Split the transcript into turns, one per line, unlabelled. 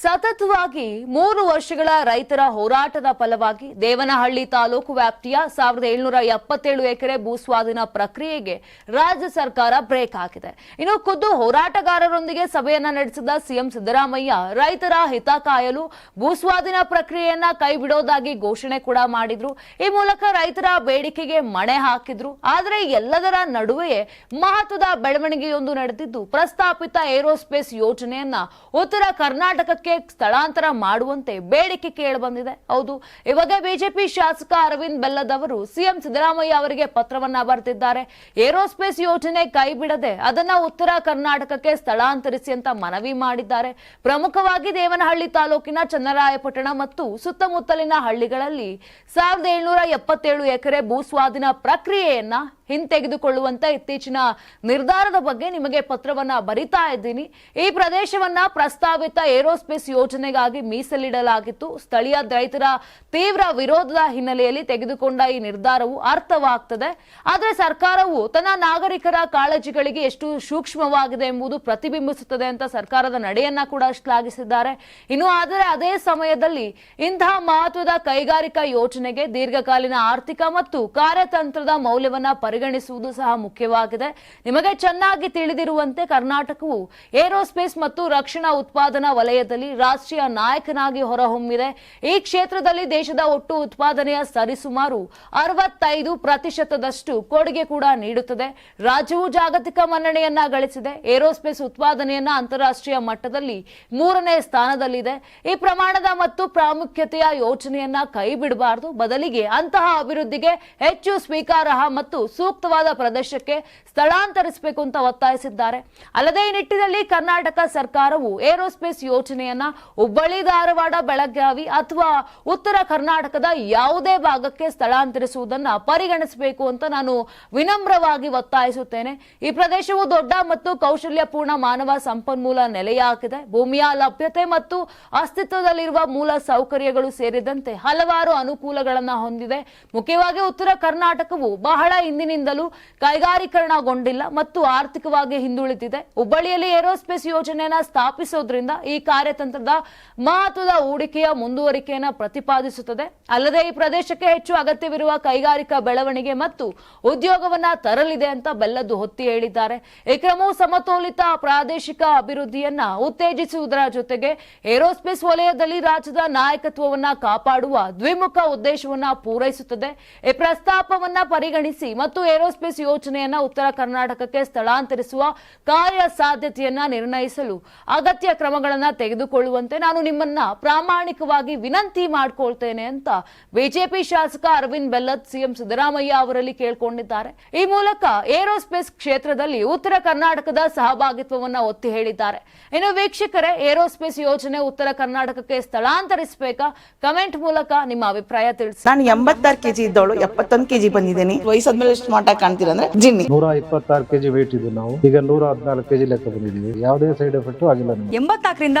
ಸತತವಾಗಿ ಮೂರು ವರ್ಷಗಳ ರೈತರ ಹೋರಾಟದ ಫಲವಾಗಿ ದೇವನಹಳ್ಳಿ ತಾಲೂಕು ವ್ಯಾಪ್ತಿಯ ಸಾವಿರದ ಏಳ್ನೂರ ಎಪ್ಪತ್ತೇಳು ಎಕರೆ ಭೂಸ್ವಾಧೀನ ಪ್ರಕ್ರಿಯೆಗೆ ರಾಜ್ಯ ಸರ್ಕಾರ ಬ್ರೇಕ್ ಹಾಕಿದೆ. ಇನ್ನು ಖುದ್ದು ಹೋರಾಟಗಾರರೊಂದಿಗೆ ಸಭೆಯನ್ನ ನಡೆಸಿದ ಸಿಎಂ ಸಿದ್ದರಾಮಯ್ಯ, ರೈತರ ಹಿತ ಕಾಯಲು ಭೂಸ್ವಾಧೀನ ಪ್ರಕ್ರಿಯೆಯನ್ನ ಕೈಬಿಡೋದಾಗಿ ಘೋಷಣೆ ಕೂಡ ಮಾಡಿದ್ರು. ಈ ಮೂಲಕ ರೈತರ ಬೇಡಿಕೆಗೆ ಮಣೆ ಹಾಕಿದ್ರು. ಆದರೆ ಎಲ್ಲದರ ನಡುವೆಯೇ ಮಹತ್ವದ ಬೆಳವಣಿಗೆಯೊಂದು ನಡೆದಿದ್ದು, ಪ್ರಸ್ತಾಪಿತ ಏರೋಸ್ಪೇಸ್ ಯೋಜನೆಯನ್ನ ಉತ್ತರ ಕರ್ನಾಟಕಕ್ಕೆ ಸ್ಥಳಾಂತರ ಮಾಡುವಂತೆ ಬೇಡಿಕೆ ಕೇಳಿಬಂದಿದೆ ಹೌದು, ಇವಾಗ ಬಿಜೆಪಿ ಶಾಸಕ ಅರವಿಂದ್ ಬೆಲ್ಲದ್ ಅವರು ಸಿಎಂ ಸಿದ್ದರಾಮಯ್ಯ ಅವರಿಗೆ ಪತ್ರವನ್ನ ಬರೆದಿದ್ದಾರೆ. ಏರೋಸ್ಪೇಸ್ ಯೋಜನೆ ಕೈಬಿಡದೆ ಅದನ್ನ ಉತ್ತರ ಕರ್ನಾಟಕಕ್ಕೆ ಸ್ಥಳಾಂತರಿಸಿ ಅಂತ ಮನವಿ ಮಾಡಿದ್ದಾರೆ. ಪ್ರಮುಖವಾಗಿ ದೇವನಹಳ್ಳಿ ತಾಲೂಕಿನ ಚನ್ನರಾಯಪಟ್ಟಣ ಮತ್ತು ಸುತ್ತಮುತ್ತಲಿನ ಹಳ್ಳಿಗಳಲ್ಲಿ ಸಾವಿರದ ಏಳ್ನೂರ ಎಪ್ಪತ್ತೇಳು ಎಕರೆ ಭೂಸ್ವಾಧೀನ ಪ್ರಕ್ರಿಯೆಯನ್ನ ಹಿಂತೆಗೆದುಕೊಳ್ಳುವಂತ ಇತ್ತೀಚಿನ ನಿರ್ಧಾರದ ಬಗ್ಗೆ ನಿಮಗೆ ಪತ್ರವನ್ನ ಬರಿತಾ ಇದ್ದೀನಿ. ಈ ಪ್ರದೇಶವನ್ನ ಪ್ರಸ್ತಾವಿತ ಏರೋಸ್ಪೇಸ್ ಯೋಜನೆಗಾಗಿ ಮೀಸಲಿಡಲಾಗಿತ್ತು. ಸ್ಥಳೀಯ ರೈತರ ತೀವ್ರ ವಿರೋಧದ ಹಿನ್ನೆಲೆಯಲ್ಲಿ ತೆಗೆದುಕೊಂಡ ಈ ನಿರ್ಧಾರವು ಅರ್ಥವಾಗ್ತದೆ. ಆದರೆ ಸರ್ಕಾರವು ತನ್ನ ನಾಗರಿಕರ ಕಾಳಜಿಗಳಿಗೆ ಎಷ್ಟು ಸೂಕ್ಷ್ಮವಾಗಿದೆ ಎಂಬುದು ಪ್ರತಿಬಿಂಬಿಸುತ್ತದೆ ಅಂತ ಸರ್ಕಾರದ ನಡೆಯನ್ನ ಕೂಡ ಶ್ಲಾಘಿಸಿದ್ದಾರೆ. ಇನ್ನು ಆದರೆ ಅದೇ ಸಮಯದಲ್ಲಿ ಇಂತಹ ಮಹತ್ವದ ಕೈಗಾರಿಕಾ ಯೋಜನೆಗೆ ದೀರ್ಘಕಾಲೀನ ಆರ್ಥಿಕ ಮತ್ತು ಕಾರ್ಯತಂತ್ರದ ಮೌಲ್ಯವನ್ನ ಪರಿಗಣಿಸುವುದು ಸಹ ಮುಖ್ಯವಾಗಿದೆ. ನಿಮಗೆ ಚೆನ್ನಾಗಿ ತಿಳಿದಿರುವಂತೆ ಕರ್ನಾಟಕವು ಏರೋಸ್ಪೇಸ್ ಮತ್ತು ರಕ್ಷಣಾ ಉತ್ಪಾದನಾ ವಲಯದಲ್ಲಿ ರಾಷ್ಟ್ರೀಯ ನಾಯಕನಾಗಿ ಹೊರಹೊಮ್ಮಿದೆ. ಈ ಕ್ಷೇತ್ರದಲ್ಲಿ ದೇಶದ ಒಟ್ಟು ಉತ್ಪಾದನೆಯ ಸರಿಸುಮಾರು ಅರವತ್ತೈದು ಪ್ರತಿಶತದಷ್ಟು ಕೊಡುಗೆ ಕೂಡ ನೀಡುತ್ತದೆ. ರಾಜ್ಯವು ಜಾಗತಿಕ ಮನ್ನಣೆಯನ್ನ ಗಳಿಸಿದೆ. ಏರೋಸ್ಪೇಸ್ ಉತ್ಪಾದನೆಯನ್ನ ಅಂತಾರಾಷ್ಟ್ರೀಯ ಮಟ್ಟದಲ್ಲಿ ಮೂರನೇ ಸ್ಥಾನದಲ್ಲಿದೆ. ಈ ಪ್ರಮಾಣದ ಮತ್ತು ಪ್ರಾಮುಖ್ಯತೆಯ ಯೋಚನೆಯನ್ನ ಕೈ ಬಿಡಬಾರದು. ಬದಲಿಗೆ ಅಂತಹ ಅಭಿವೃದ್ಧಿಗೆ ಹೆಚ್ಚು ಸ್ವೀಕಾರಾರ್ಹ ಮತ್ತು ಸೂಕ್ತವಾದ ಪ್ರದೇಶಕ್ಕೆ ಸ್ಥಳಾಂತರಿಸಬೇಕು ಅಂತ ಒತ್ತಾಯಿಸಿದ್ದಾರೆ. ಅಲ್ಲದೆ ಈ ನಿಟ್ಟಿನಲ್ಲಿ ಕರ್ನಾಟಕ ಸರ್ಕಾರವು ಏರೋಸ್ಪೇಸ್ ಯೋಜನೆಯನ್ನ ಹುಬ್ಬಳ್ಳಿ, ಧಾರವಾಡ, ಬೆಳಗಾವಿ ಅಥವಾ ಉತ್ತರ ಕರ್ನಾಟಕದ ಯಾವುದೇ ಭಾಗಕ್ಕೆ ಸ್ಥಳಾಂತರಿಸುವುದನ್ನ ಪರಿಗಣಿಸಬೇಕು ಅಂತ ನಾನು ವಿನಮ್ರವಾಗಿ ಒತ್ತಾಯಿಸುತ್ತೇನೆ. ಈ ಪ್ರದೇಶವು ದೊಡ್ಡ ಮತ್ತು ಕೌಶಲ್ಯಪೂರ್ಣ ಮಾನವ ಸಂಪನ್ಮೂಲ ನೆಲೆಯಾಗಿದೆ. ಭೂಮಿಯ ಲಭ್ಯತೆ ಮತ್ತು ಅಸ್ತಿತ್ವದಲ್ಲಿರುವ ಮೂಲ ಸೌಕರ್ಯಗಳು ಸೇರಿದಂತೆ ಹಲವಾರು ಅನುಕೂಲಗಳನ್ನು ಹೊಂದಿದೆ. ಮುಖ್ಯವಾಗಿ ಉತ್ತರ ಕರ್ನಾಟಕವು ಬಹಳ ಹಿಂದಿನಿಂದಲೂ ಕೈಗಾರೀಕರಣಗೊಂಡಿಲ್ಲ ಮತ್ತು ಆರ್ಥಿಕವಾಗಿ ಹಿಂದುಳಿದಿದೆ. ಹುಬ್ಬಳ್ಳಿಯಲ್ಲಿ ಏರೋಸ್ಪೇಸ್ ಯೋಜನೆಯನ್ನು ಸ್ಥಾಪಿಸೋದ್ರಿಂದ ಈ ಕಾರ್ಯತಂತ್ರದ ಮಹತ್ವದ ಹೂಡಿಕೆಯ ಮುಂದುವರಿಕೆಯನ್ನು ಪ್ರತಿಪಾದಿಸುತ್ತದೆ. ಅಲ್ಲದೆ ಈ ಪ್ರದೇಶಕ್ಕೆ ಹೆಚ್ಚು ಅಗತ್ಯವಿರುವ ಕೈಗಾರಿಕಾ ಬೆಳವಣಿಗೆ ಮತ್ತು ಉದ್ಯೋಗವನ್ನ ತರಲಿದೆ ಅಂತ ಬೆಲ್ಲದ್ದು ಹೊತ್ತಿ ಹೇಳಿದ್ದಾರೆ. ಈ ಕ್ರಮವು ಸಮತೋಲಿತ ಪ್ರಾದೇಶಿಕ ಅಭಿವೃದ್ಧಿಯನ್ನ ಉತ್ತೇಜಿಸುವುದರ ಜೊತೆಗೆ ಏರೋಸ್ಪೇಸ್ ವಲಯದಲ್ಲಿ ರಾಜ್ಯದ ನಾಯಕತ್ವವನ್ನ ಕಾಪಾಡುವ ದ್ವಿಮುಖ ಉದ್ದೇಶವನ್ನ ಪೂರೈಸುತ್ತದೆ. ಈ ಪ್ರಸ್ತಾಪವನ್ನ ಪರಿಗಣಿಸಿ ಮತ್ತು ಏರೋಸ್ಪೇಸ್ ಯೋಜನೆಯನ್ನ ಉತ್ತರ ಕರ್ನಾಟಕಕ್ಕೆ ಸ್ಥಳಾಂತರಿಸುವ ಕಾರ್ಯ ಸಾಧ್ಯತೆಯನ್ನ ನಿರ್ಣಯಿಸಲು ಅಗತ್ಯ ಕ್ರಮಗಳನ್ನ ತೆಗೆದುಕೊಳ್ಳುವಂತೆ ನಾನು ನಿಮ್ಮನ್ನ ಪ್ರಾಮಾಣಿಕವಾಗಿ ವಿನಂತಿ ಮಾಡ್ಕೊಳ್ತೇನೆ ಅಂತ ಬಿಜೆಪಿ ಶಾಸಕ ಅರವಿಂದ್ ಬೆಲ್ಲದ್ ಸಿಎಂ ಸಿದ್ದರಾಮಯ್ಯ ಅವರಲ್ಲಿ ಕೇಳಿಕೊಂಡಿದ್ದಾರೆ. ಈ ಮೂಲಕ ಏರೋಸ್ಪೇಸ್ ಕ್ಷೇತ್ರದಲ್ಲಿ ಉತ್ತರ ಕರ್ನಾಟಕದ ಸಹಭಾಗಿತ್ವವನ್ನ ಒತ್ತಿ ಹೇಳಿದ್ದಾರೆ. ಇನ್ನು ವೀಕ್ಷಕರೇ ಏರೋಸ್ಪೇಸ್ ಯೋಜನೆ ಉತ್ತರ ಕರ್ನಾಟಕಕ್ಕೆ ಸ್ಥಳಾಂತರಿಸಬೇಕಾ? ಕಮೆಂಟ್ ಮೂಲಕ ನಿಮ್ಮ ಅಭಿಪ್ರಾಯ ತಿಳಿಸಿ.
ನಾನು ಎಂಬತ್ತಾರು ಕೆಜಿ ಇದ್ದವಳು ಎಪ್ಪತ್ತೊಂದು ಕೆಜಿ ಬಂದಿದ್ದೀನಿ. ವಯಸ್ಸಾದ್ಮೇಲೆ ಸ್ಮಾರ್ಟ್ ಆಗಿ ಕಾಣ್ತೀರಂದ್ರೆ ಜಿನ್ನಿ.
ನೂರ ಇಪ್ಪತ್ತಾರು ಕೆಜಿ ವೆಯ್ಟ್ ಇದ್ದು ನಾವು. ಈಗ ನೂರ ಹದಿನಾಲ್ಕು ಕೆಜಿ ಲೆಕ್ಕ ಬಂದಿದ್ದೀವಿ. ಯಾವುದೇ ಸೈಡ್ ಎಫೆಕ್ಟ್ ಆಗಿಲ್ಲ
ಎಂಬತ್ನಾಲ್ಕರಿಂದ